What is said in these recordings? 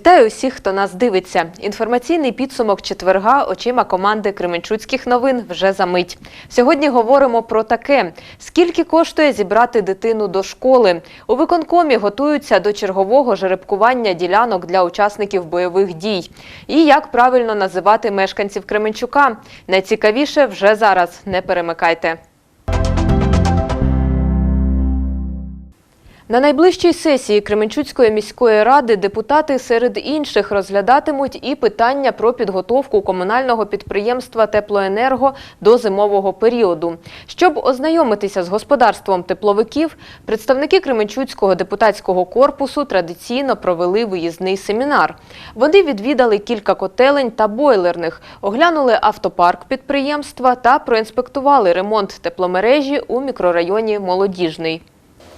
Вітаю усіх, хто нас дивиться. Інформаційний підсумок четверга очима команди Кременчуцьких новин вже за мить. Сьогодні говоримо про таке: скільки коштує зібрати дитину до школи. У виконкомі готуються до чергового жеребкування ділянок для учасників бойових дій. І як правильно називати мешканців Кременчука. Найцікавіше вже зараз. Не перемикайте. На найближчій сесії Кременчуцької міської ради депутати серед інших розглядатимуть і питання про підготовку комунального підприємства Теплоенерго до зимового періоду. Щоб ознайомитися з господарством тепловиків, представники Кременчуцького депутатського корпусу традиційно провели виїзний семінар. Вони відвідали кілька котелень та бойлерних, оглянули автопарк підприємства та проінспектували ремонт тепломережі у мікрорайоні Молодіжний.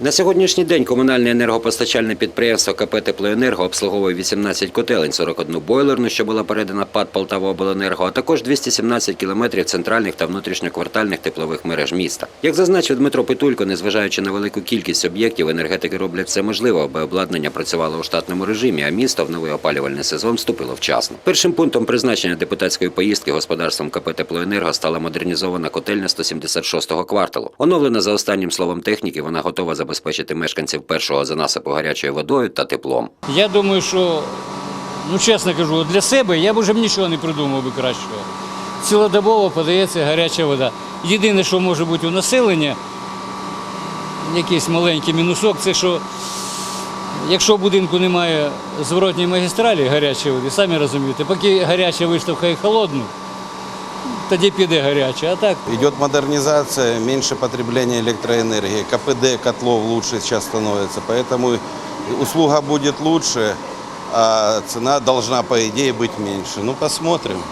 На сьогоднішній день комунальне енергопостачальне підприємство КП «Теплоенерго» обслуговує 18 котелень, 41 бойлерну, що була передана ПАД «Полтаваобленерго», а також 217 кілометрів центральних та внутрішньоквартальних теплових мереж міста. Як зазначив Дмитро Петулько, незважаючи на велику кількість об'єктів, енергетики роблять все можливе, аби обладнання працювало у штатному режимі, а місто в новий опалювальний сезон вступило вчасно. Першим пунктом призначення депутатської поїздки господарством КП «Теплоенерго» стала модернізована котельня 176-го кварталу. Оновлена за останнім словом техніки, вона готова забезпечити мешканців першого за насипу гарячою водою та теплом. Я думаю, що, ну чесно кажу, для себе я б вже нічого не придумав би кращого. Цілодобово подається гаряча вода. Єдине, що може бути у населення, якийсь маленький мінусок, це що якщо в будинку немає зворотньої магістралі гарячої води, самі розумієте, поки гаряча виставка холодну, тоді піде гаряча. А так Идет модернизация, меньше потребления электроэнергии, КПД котлов лучше сейчас становится, поэтому услуга будет лучше, а цена должна, по идее, быть меньше. Ну, посмотрим.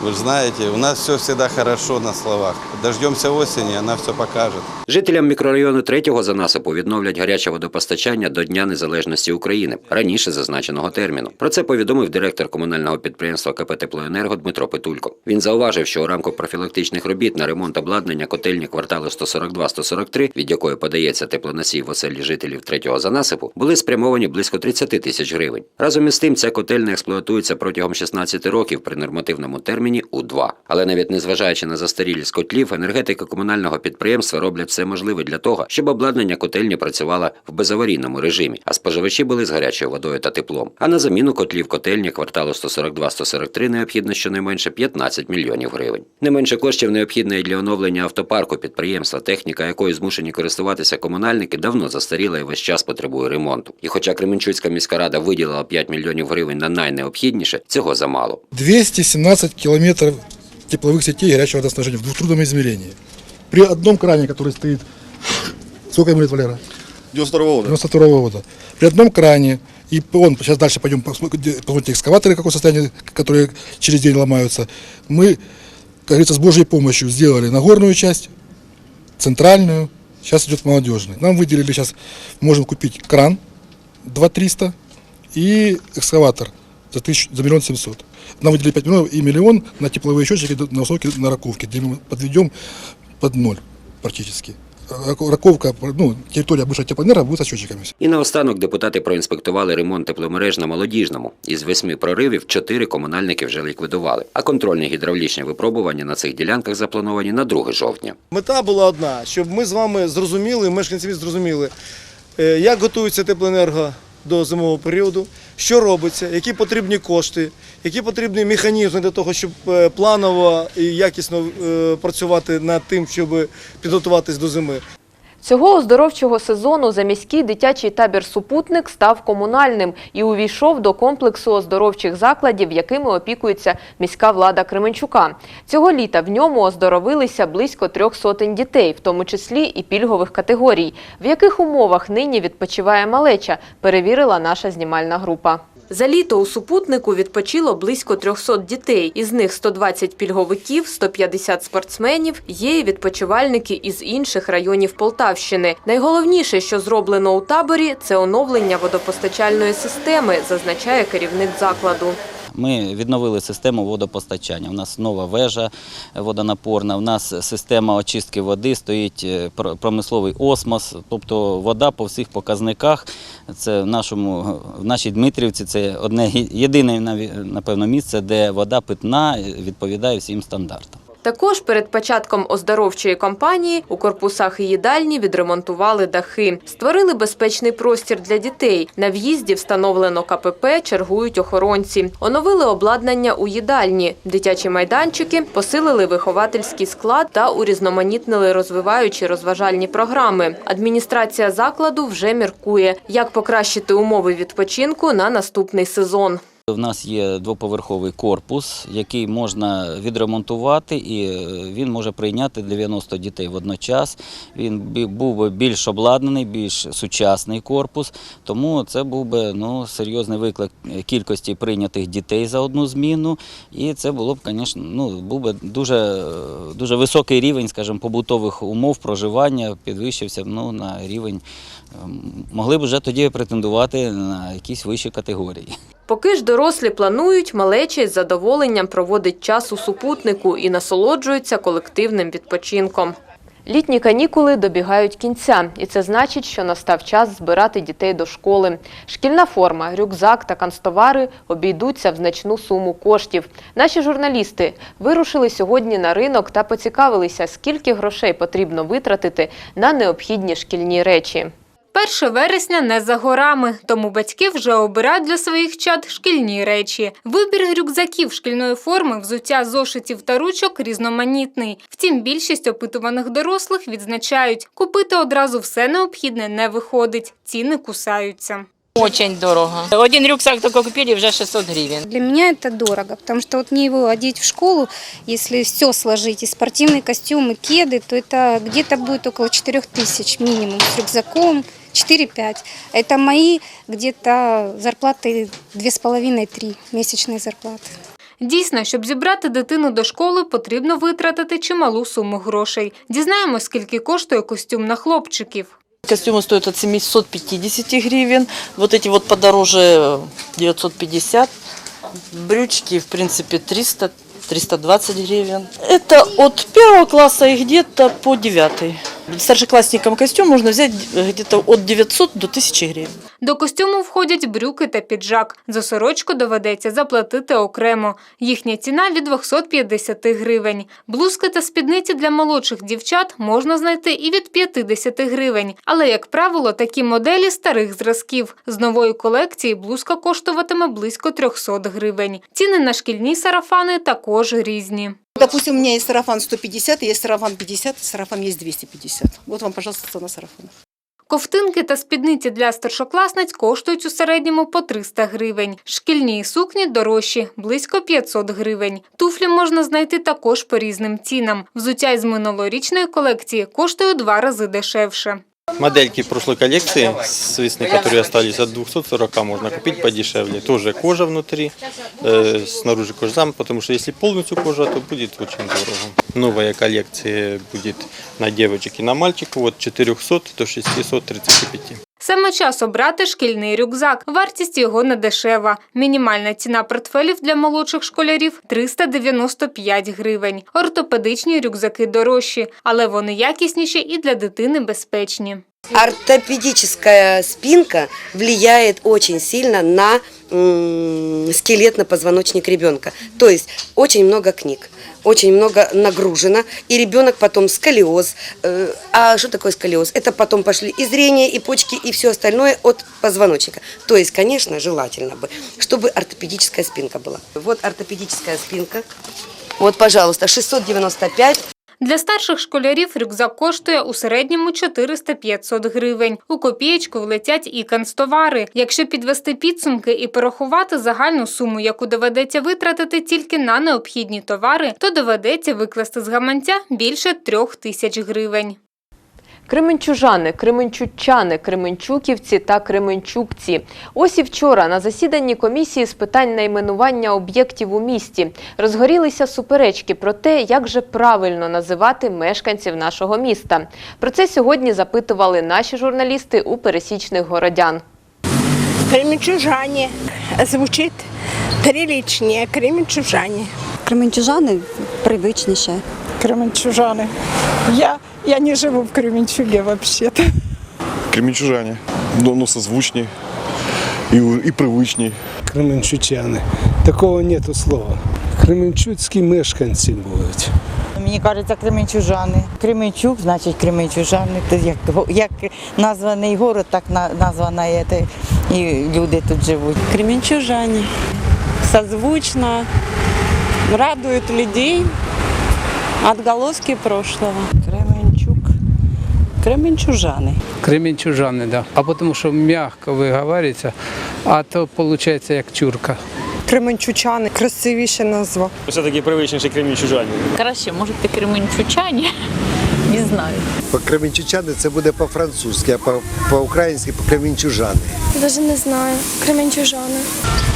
Вы же знаете, у нас все всегда хорошо на словах. Дождемся осени, она все покажет. Жителям мікрорайону третього за насипу відновлять гаряче водопостачання до Дня Незалежності України раніше зазначеного терміну. Про це повідомив директор комунального підприємства КП «Теплоенерго» Дмитро Петулько. Він зауважив, що у рамках профілактичних робіт на ремонт обладнання котельні кварталу 142-143, від якої подається теплоносій в оселі жителів третього за насипу, були спрямовані близько 30 тисяч гривень. Разом із тим, ця котельня експлуатується протягом 16 років при нормативному терміні у 2. Але навіть незважаючи на застарілість котлів, енергетики комунального підприємства роблять все можливе для того, щоб обладнання котельні працювало в безаварійному режимі, а споживачі були з гарячою водою та теплом. А на заміну котлів котельні кварталу 142-143 необхідно щонайменше 15 мільйонів гривень. Не менше коштів необхідно і для оновлення автопарку підприємства, техніка якою змушені користуватися комунальники, давно застаріла і весь час потребує ремонту. І хоча Кременчуцька міська рада виділила 5 мільйонів гривень на найнеобхідніше, цього замало. 217 километров тепловых сетей горячего водоснабжения в двухтрудном измерении. При одном кране, который стоит, сколько ему лет, Валера? 92 года. 92 года. При одном кране, и он, сейчас дальше пойдем посмотрите экскаваторы, в каком состоянии, которые через день ломаются. Мы, как говорится, с Божьей помощью сделали Нагорную часть, центральную, сейчас идет молодежный. Нам выделили сейчас, можем купить кран 2300 и экскаватор за, тысяч, за миллион семьсот. Нам выделили 5 миллионов и миллион на тепловые счетчики на высокие на раковке, где мы подведем под ноль практически. Рак- Раковка, ну, территория бывшего теплоэнерго будет со счетчиками. І наостанок депутати проінспектували ремонт тепломереж на молодіжному. Із восьми проривів чотири комунальники вже ліквідували. А контрольні гідравлічні випробування на цих ділянках заплановані на 2 жовтня. Мета була одна, щоб ми з вами зрозуміли, мешканці міста зрозуміли, е, як готується теплоенерго до зимового періоду, що робиться, які потрібні кошти, які потрібні механізми для того, щоб е, планово і якісно е, працювати над тим, щоб підготуватись до зими. Цього оздоровчого сезону заміський дитячий табір «Супутник» став комунальним і увійшов до комплексу оздоровчих закладів, якими опікується міська влада Кременчука. Цього літа в ньому оздоровилися близько трьох сотень дітей, в тому числі і пільгових категорій. В яких умовах нині відпочиває малеча, перевірила наша знімальна група. За літо у супутнику відпочило близько 300 дітей. Із них 120 пільговиків, 150 спортсменів. Є і відпочивальники із інших районів Полтавщини. Найголовніше, що зроблено у таборі, це оновлення водопостачальної системи, зазначає керівник закладу. Ми відновили систему водопостачання. У нас нова вежа водонапорна, у нас система очистки води, стоїть е, промисловий осмос, тобто вода по всіх показниках. Це в, нашому, в нашій Дмитрівці це одне єдине напевно місце, де вода питна е, відповідає всім стандартам. Також перед початком оздоровчої кампанії у корпусах і їдальні відремонтували дахи, створили безпечний простір для дітей. На в'їзді встановлено КПП, чергують охоронці. Оновили обладнання у їдальні, дитячі майданчики, посилили виховательський склад та урізноманітнили розвиваючі розважальні програми. Адміністрація закладу вже міркує, як покращити умови відпочинку на наступний сезон. У нас є двоповерховий корпус, який можна відремонтувати, і е, він може прийняти 90 дітей водночас. Він був би більш обладнаний, більш сучасний корпус, тому це був би ну, серйозний виклик кількості прийнятих дітей за одну зміну. І це було б, звісно, ну, був би дуже, е, дуже високий рівень, скажімо, побутових умов проживання, підвищився ну, на рівень. ем, Могли б вже тоді претендувати на якісь вищі категорії. Поки ж дорослі планують, малечі з задоволенням проводить час у супутнику і насолоджуються колективним відпочинком. Літні канікули добігають кінця, і це значить, що настав час збирати дітей до школи. Шкільна форма, рюкзак та канцтовари обійдуться в значну суму коштів. Наші журналісти вирушили сьогодні на ринок та поцікавилися, скільки грошей потрібно витратити на необхідні шкільні речі. 1 вересня не за горами, тому батьки вже обирають для своїх чад шкільні речі. Вибір рюкзаків шкільної форми, взуття зошитів та ручок різноманітний. Втім, більшість опитуваних дорослих відзначають, купити одразу все необхідне не виходить, ціни кусаються. Очень дорого. Один рюкзак только купили, уже 600 гривен. Для меня это дорого, потому что вот мне его одеть в школу, если все сложить, и спортивный костюм, и кеды, то это где-то будет около 4 тысяч минимум с рюкзаком, 4-5. Это мои где-то зарплаты 2,5-3 месячные зарплаты. Дійсно, щоб зібрати дитину до школи, потрібно витратити чималу суму грошей. Дізнаємось, скільки коштує костюм на хлопчиків. Костюмы стоят от 750 гривен. Вот эти вот подороже э, 950. Брючки, в принципе, 300 320 гривен. Это от первого класса и где-то по девятый. Старшеклассникам костюм можно взять где-то от 900 до 1000 гривен. До костюму входять брюки та піджак. За сорочку доведеться заплатити окремо. Їхня ціна від 250 гривень. Блузки та спідниці для молодших дівчат можна знайти і від 50 гривень. Але, як правило, такі моделі старих зразків. З нової колекції блузка коштуватиме близько 300 гривень. Ціни на шкільні сарафани також різні. Допустим, у меня есть сарафан 150, есть сарафан 50, сарафан есть 250. Вот вам, пожалуйста, цена сарафана. Ковтинки та спідниці для старшокласниць коштують у середньому по 300 гривень. Шкільні сукні дорожчі – близько 500 гривень. Туфлі можна знайти також по різним цінам. Взуття із минулорічної колекції коштує у два рази дешевше. Модельки прошлой коллекции с весны, которые остались от 240, можно купить подешевле. Тоже кожа внутри, э, снаружи кожзам, потому что если полностью кожа, то будет очень дорого. Новая коллекция будет на девочек и на мальчиков от 400 до 635. Саме час обрати шкільний рюкзак. Вартість його не дешева. Мінімальна ціна портфелів для молодших школярів – 395 гривень. Ортопедичні рюкзаки дорожчі, але вони якісніші і для дитини безпечні. Ортопедическая спинка влияет очень сильно на м, скелет, на позвоночник ребенка. То есть очень много книг, очень много нагружено, и ребенок потом сколиоз. Э, А что такое сколиоз? Это потом пошли и зрение, и почки, и все остальное от позвоночника. То есть, конечно, желательно бы, чтобы ортопедическая спинка была. Вот ортопедическая спинка. Вот, пожалуйста, 695. Для старших школярів рюкзак коштує у середньому 400-500 гривень. У копієчку влетять і канцтовари. Якщо підвести підсумки і порахувати загальну суму, яку доведеться витратити тільки на необхідні товари, то доведеться викласти з гаманця більше трьох тисяч гривень. Кременчужани, кременчучани, кременчуківці та кременчукці. Ось і вчора на засіданні комісії з питань найменування об'єктів у місті розгорілися суперечки про те, як же правильно називати мешканців нашого міста. Про це сьогодні запитували наші журналісти у пересічних городян. Кременчужане звучит Приличнее, кременчужане. Кременчужани привичніше. Кременчужаны. Я, я не живу в Кременчуге вообще-то. Кременчужане. Ну, ну созвучні і, і привичні. Кременчучани. Такого нету слова. Кременчуцькі мешканці будуть. Мені кажеться, кременчужани. Кременчук, значить кременчужани. Це як, як названий город, так на, названа є, і люди тут живуть. Кременчужани. Созвучно. Радуют людей. Отголоски прошлого. Кременчук. Кременчужаны. Кременчужани, да. А тому що м'яко виговорюється, а то виходить як чурка. Кременчучани. Красивіша назва. Все-таки привичніше кремінчужані. Краще, може, ти кременчучані? Не знаю. По кременчучани це буде по-французьки, а по- по-українськи по кременчужани. Даже не знаю. Кременчужани.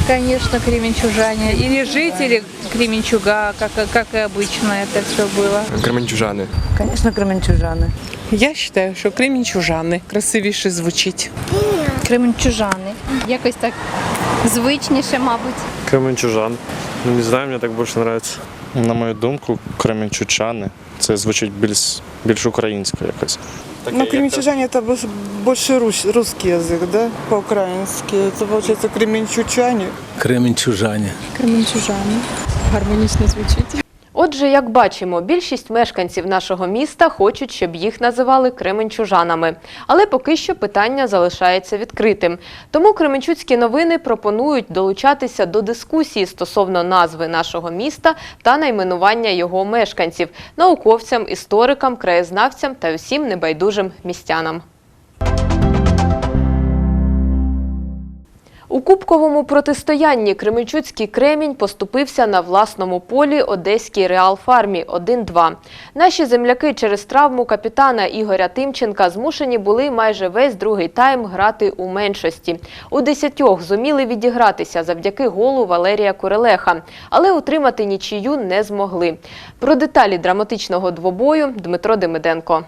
Конечно, кременчужане. Или жители Кременчуга, как, как и обычно это все было. Кременчужани. Конечно, кременчужаны. Я вважаю, що кременчужани красивіше звучить. Кременчужани. Якось так звичніше, мабуть. Кременчужан. Ну, не знаю, мені так більше подобається. На мою думку, кременчучани. Це звучить більш, більш українсько якось. Ну, кременчужане это больше, больше рус- русский язык, да, по-украински. Это получается кременчучане. Кременчужані. Кременчужане. Гармонично звучить. Отже, як бачимо, більшість мешканців нашого міста хочуть, щоб їх називали кременчужанами. Але поки що питання залишається відкритим. Тому Кременчуцькі новини пропонують долучатися до дискусії стосовно назви нашого міста та найменування його мешканців науковцям, історикам, краєзнавцям та усім небайдужим містянам. У кубковому протистоянні Кременчуцький кремінь поступився на власному полі Одеській Реал Фармі 1-2. Наші земляки через травму капітана Ігоря Тимченка змушені були майже весь другий тайм грати у меншості. У десятьох зуміли відігратися завдяки голу Валерія Курелеха, але утримати нічию не змогли. Про деталі драматичного двобою Дмитро Демиденко.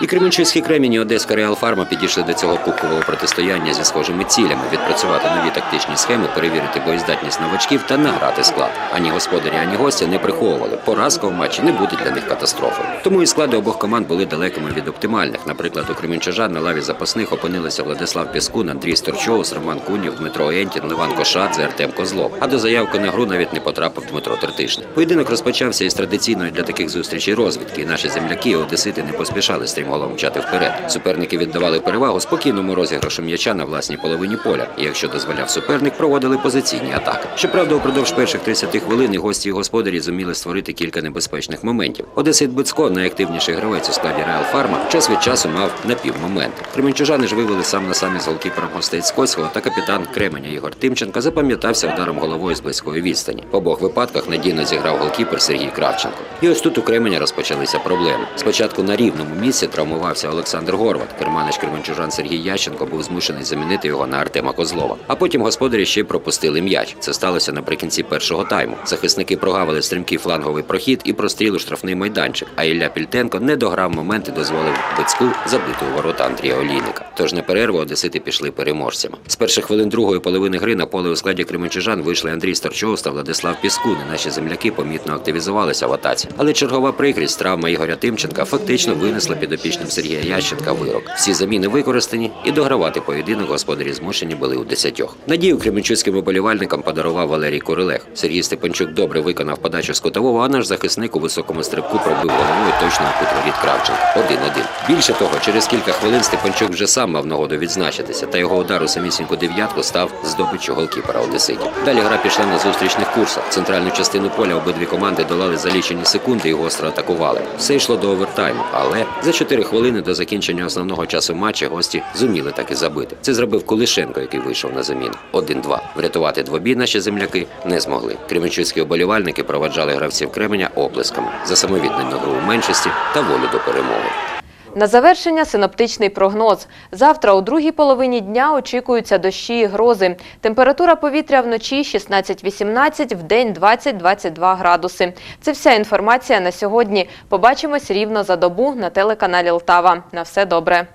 І Кременчуцький кремінь і Одеська Реал Фарма підійшли до цього кубкового протистояння зі схожими цілями відпрацювати нові тактичні схеми, перевірити боєздатність новачків та награти склад. Ані господарі, ані гості не приховували. Поразка в матчі не буде для них катастрофою. Тому і склади обох команд були далекими від оптимальних. Наприклад, у Кременчужан на лаві запасних опинилися Владислав Піскун, Андрій Сторчоус, Роман Кунів, Дмитро Ентін, Леван Кошадзе, Артем Козлов. А до заявки на гру навіть не потрапив Дмитро Тертишний. Поєдинок розпочався із традиційної для таких зустрічей розвідки. Наші земляки одесити не поспішали стрімголом мчати вперед. Суперники віддавали перевагу спокійному розіграшу м'яча на власній половині поля. І якщо дозволяв суперник, проводили позиційні атаки. Щоправда, упродовж перших 30 хвилин гості і господарі зуміли створити кілька небезпечних моментів. Одесит Бицько, найактивніший гравець у складі Реал Фарма, час від часу мав напівмомент. Кременчужани ж вивели сам на сам із голкіпером гостей Скоцького та капітан Кременя Ігор Тимченко запам'ятався ударом головою з близької відстані. В обох випадках надійно зіграв голкіпер Сергій Кравченко. І ось тут у Кременя розпочалися проблеми. Спочатку на рівному місці травмувався Олександр Горват. Керманич Кременчужан Сергій Ященко був змушений замінити його на Артема Козлова. А потім господарі ще й пропустили м'яч. Це сталося наприкінці першого тайму. Захисники прогавили стрімкий фланговий прохід і простріл у штрафний майданчик. А Ілля Пільтенко не дограв момент і дозволив Бицьку забити у ворота Андрія Олійника. Тож на перерву одесити пішли переможцями. З перших хвилин другої половини гри на поле у складі Кременчужан вийшли Андрій Старчоус та Владислав Піскун. Наші земляки помітно активізувалися в атаці. Але чергова прикрість травма Ігоря Тимченка фактично винесла підопічним Сергія Ященка вирок. Всі заміни використані і догравати поєдинок господарі змушені були у десятьох. Надію кременчуцьким уболівальникам подарував Валерій Курилех. Сергій Степанчук добре виконав подачу з кутового, а наш захисник у високому стрибку пробив головою точно воріт Кравченка. Один-один. Більше того, через кілька хвилин Степанчук вже сам мав нагоду відзначитися, та його удар у самісіньку дев'ятку став здобиччю голкіпера Одеситів. Далі гра пішла на зустрічних курсах. Центральну частину поля обидві команди долали за лічені секунди і гостро атакували. Все йшло до овертайму, але за 4 хвилини до закінчення основного часу матчу гості зуміли так і забити. Це зробив Кулишенко, який вийшов на заміну. 1-2. Врятувати двобій наші земляки не змогли. Кременчуцькі оболівальники проваджали гравців Кременя оплесками за самовіддану гру у меншості та волю до перемоги. На завершення синоптичний прогноз. Завтра у другій половині дня очікуються дощі і грози. Температура повітря вночі 16-18, в день 20-22 градуси. Це вся інформація на сьогодні. Побачимось рівно за добу на телеканалі Лтава. На все добре.